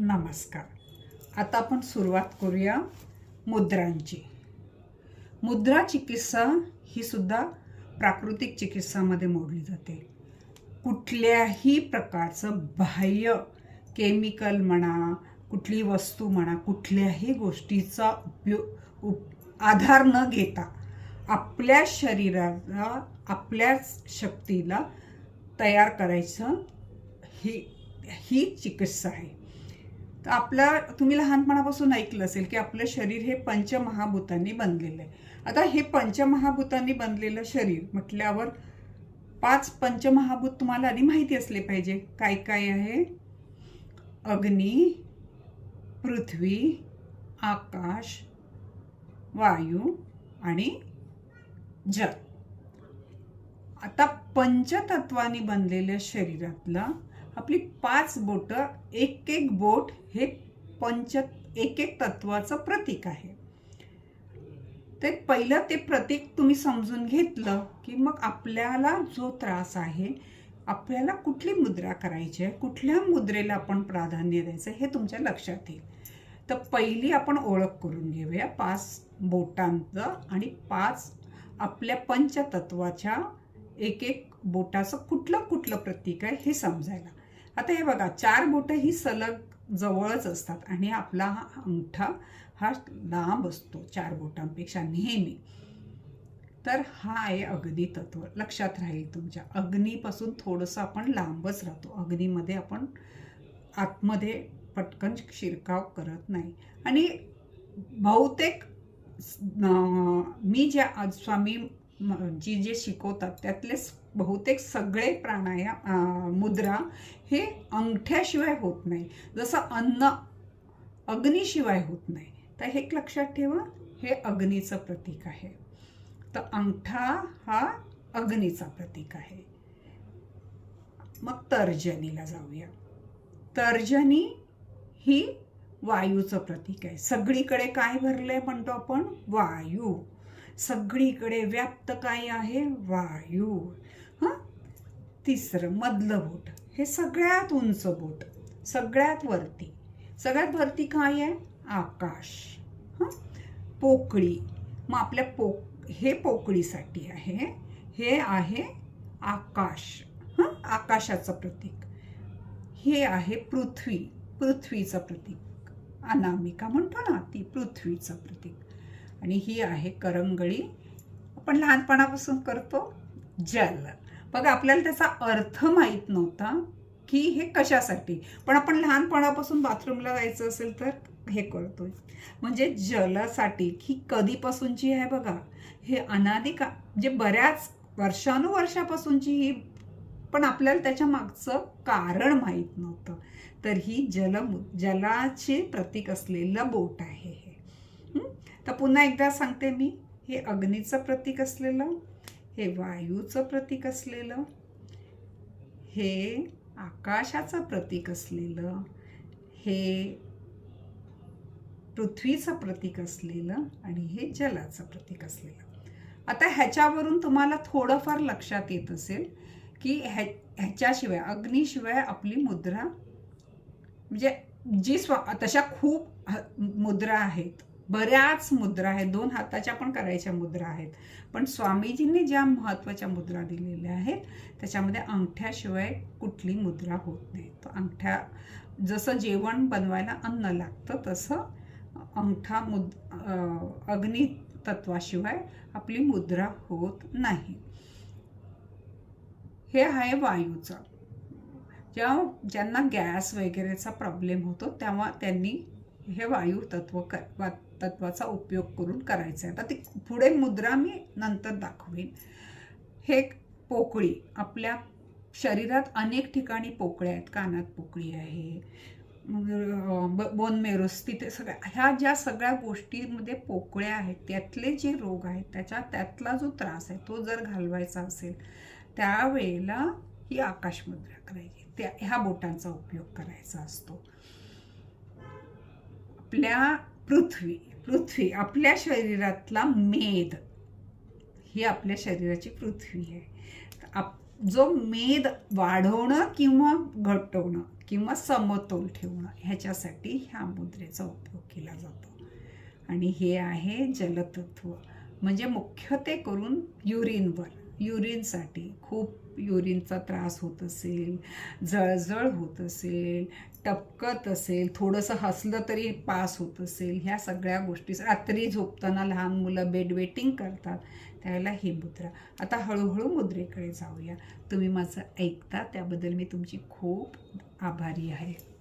नमस्कार. आता आपण सुरुवात करूया मुद्रांची. मुद्रा चिकित्सा ही सुद्धा प्राकृतिक चिकित्सामध्ये मोडली जाते. कुठल्याही प्रकारचं बाह्य केमिकल म्हणा कुठली वस्तू म्हणा कुठल्याही गोष्टीचा उपयोग उप आधार न घेता आपल्या शरीराला आपल्याच शक्तीला तयार करायचं ही ही चिकित्सा आहे. तर आपल्या तुम्ही लहानपणापासून ऐकलं असेल की आपलं शरीर हे पंचमहाभूतांनी बनलेलं आहे. आता हे पंचमहाभूतांनी बनलेलं शरीर म्हटल्यावर पाच पंचमहाभूत तुम्हाला आधी माहिती असले पाहिजे. काय काय आहे? अग्नी पृथ्वी आकाश वायू आणि जल. आता पंचतत्वानी बनलेल्या शरीरातला आपली पाच बोट एक एक बोट हे पंच एक एक तत्वाचं प्रतीक आहे. ते पहिलं ते प्रतीक तुम्ही समजून घेतलं की मग आपल्याला जो त्रास आहे आपल्याला कुठली मुद्रा करायची आहे कुठल्या मुद्रेला आपण प्राधान्य द्यायचं हे तुमच्या लक्षात येईल. तर पहिली आपण ओळख करून घेऊया पाच बोटांचं आणि पाच आपल्या पंचतत्वाच्या एक एक बोटाचं कुठलं कुठलं प्रतीक आहे हे समजायला. आता हे बघा चार बोटं ही सलग जवळच असतात आणि आपला हा अंगठा हा लांब असतो चार बोटांपेक्षा नेहमी. तर हा आहे अग्नी तत्व. लक्षात राहील तुमच्या अग्नीपासून थोडंसं आपण लांबच राहतो. अग्नीमध्ये आपण आतमध्ये पटकन शिरकाव करत नाही. आणि बहुतेक मी ज्या आज स्वामी जी जे शिकवतात त्यातले बहुतेक सगळे प्राणायाम मुद्रा हे अंगठ्याशिवाय होत नाही. जसं अन्न अग्नीशिवाय होत नाही. तर हे एक लक्षात ठेवा हे अग्नीचं प्रतीक आहे. तर अंगठा हा अग्नीचा प्रतीक आहे. मग तर्जनीला जाऊया. तर्जनी ही वायूचं प्रतीक आहे. सगळीकडे काय भरलं आहे म्हणतो आपण? वायू. सगळीकडे व्याप्त काय आहे? वायू. हां? तिसरं मधलं बोट. हे सगळ्यात उंच बोट. सगळ्यात वरती. सगळ्यात वरती काय आहे? आकाश. हां? पोकळी. मग आपल्या पो हे पोकळीसाठी आहे. हे आहे आकाश. हां? आकाशाचं प्रतीक. हे आहे पृथ्वी. पृथ्वीचं प्रतीक. अनामिका म्हणतो ना ती पृथ्वीचं प्रतीक. आणि ही आहे करंगळी. आपण लहानपणापासून करतो जल. बघा आपल्याला त्याचा अर्थ माहीत नव्हता की हे कशासाठी. पण आपण लहानपणापासून बाथरूमला जायचं असेल तर हे करतो म्हणजे जलासाठी ही कधीपासूनची आहे बघा. हे अनादिका म्हणजे बऱ्याच वर्षानुवर्षापासूनची ही पण आपल्याला त्याच्या मागचं कारण माहीत नव्हतं. तर ही जल जलाचे प्रतीक असलेलं बोट आहे हे? तर पुन्हा एकदा सांगते मी हे अग्नीचं प्रतीक असलेलं हे वायूचं प्रतीक असलेलं हे आकाशाचं प्रतीक असलेलं हे पृथ्वीचं प्रतीक असलेलं आणि हे जलाचं प्रतीक असलेलं. आता ह्याच्यावरून तुम्हाला थोडंफार लक्षात येत असेल की ह्या ह्याच्याशिवाय अग्नीशिवाय आपली मुद्रा म्हणजे जी स्व तशा खूप मुद्रा आहेत बऱ्याच मुद्रा आहेत. दोन हाताच्या पण करायच्या मुद्रा आहेत. पण स्वामीजींनी ज्या महत्त्वाच्या मुद्रा दिलेल्या आहेत त्याच्यामध्ये अंगठ्याशिवाय कुठली मुद्रा होत नाही. तर अंगठ्या जसं जेवण बनवायला अन्न लागतं तसं अंगठा मुद अग्नी तत्वाशिवाय आपली मुद्रा होत नाही. हे आहे वायूचं. जेव्हा ज्यांना गॅस वगैरेचा प्रॉब्लेम होतो तेव्हा त्यांनी हे वायू तत्व वा तत्वाचा उपयोग करून करायचं आहे आता ती पुढे मुद्रा मी नंतर दाखवेन. हे पोकळी. आपल्या शरीरात अनेक ठिकाणी पोकळ्या आहेत. कानात पोकळी आहे. बोन मेरोस तिथे सगळ्या ह्या ज्या सगळ्या गोष्टीमध्ये पोकळ्या आहेत त्यातले जे रोग आहेत त्याच्या त्यातला जो त्रास आहे तो जर घालवायचा असेल त्यावेळेला ही आकाशमुद्रा करायची. त्या ह्या बोटांचा उपयोग करायचा असतो. आपल्या पृथ्वी पृथ्वी आपल्या शरीरातला मेद ही आपल्या शरीराची पृथ्वी आहे. आप जो मेद वाढवणं किंवा घटवणं किंवा समतोल ठेवणं ह्याच्यासाठी ह्या मुद्रेचा उपयोग केला जातो. आणि हे आहे जलतत्व. म्हणजे मुख्य ते करून युरिनवर. युरिनसाठी खूप युरिनचा त्रास होत असेल जळजळ होत असेल टपकत असेल थोडंसं हसलं तरी पास होत असेल ह्या सगळ्या गोष्टी रात्री झोपताना लहान मुलं बेड वेटिंग करतात त्यावेळेला ही मुद्रा. आता हळूहळू मुद्रेकडे जाऊया. तुम्ही माझं ऐकता त्याबद्दल मी तुमची खूप आभारी आहे.